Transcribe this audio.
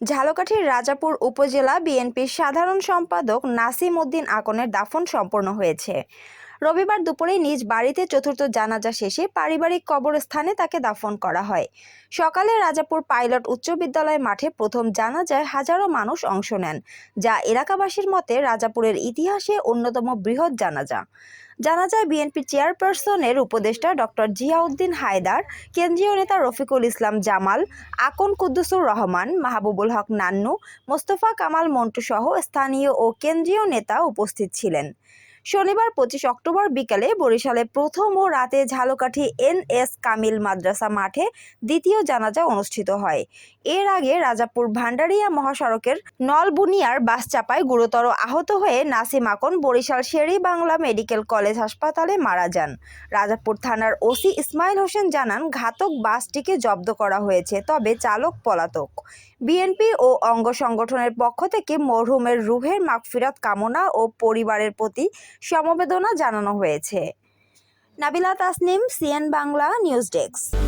ঝালকাঠির রাজাপুর উপজেলা বিএনপির সাধারণ সম্পাদক নাসিম উদ্দিন আকনের দাফন সম্পন্ন হয়েছে। রবিবার দুপুরে নিজ বাড়িতে চতুর্থ জানাজা শেষে পারিবারিক কবরস্থানে তাকে দাফন করা হয়। সকালে রাজাপুর পাইলট উচ্চ বিদ্যালয় মাঠে প্রথম জানাজায় হাজারো মানুষ অংশ নেন, যা এলাকাবাসীর মতে রাজাপুরের ইতিহাসে অন্যতম বৃহৎ জানাজা। জানাজায় বিএনপি চেয়ারপারসনের উপদেষ্টা ডক্টর জিয়াউদ্দিন হায়দার, কেন্দ্রীয় নেতা রফিকুল ইসলাম জামাল, আকন কুদ্দুসুর রহমান, মাহবুবুল হক নান্নু, মোস্তফা কামাল মন্টু সহ স্থানীয় ও কেন্দ্রীয় নেতা উপস্থিত ছিলেন। শনিবার পঁচিশ অক্টোবর বিকালে বরিশালে প্রথম ও রাতে ঝালকাঠি এন এস কামিল মাদ্রাসা মাঠে দ্বিতীয় জানাজা অনুষ্ঠিত হয়। এর আগে রাজাপুর ভান্ডারিয়া মহাসড়কের নলবুনিয়ার বাস চাপায় গুরুতর আহত হয়ে নাসিম আকন বরিশাল শেরি বাংলা মেডিকেল কলেজ হাসপাতালে মারা যান। রাজাপুর থানার ওসি ইসমাইল হোসেন জানান, ঘাতক বাসটিকে জব্দ করা হয়েছে, তবে চালক পলাতক। বিএনপি ও অঙ্গ সংগঠনের পক্ষ থেকে মরহুমের রুহের মাগফিরাত কামনা ও পরিবারের প্রতি সমবেদনা জানানো হয়েছে। Nabila Tasnim CN Bangla news desk.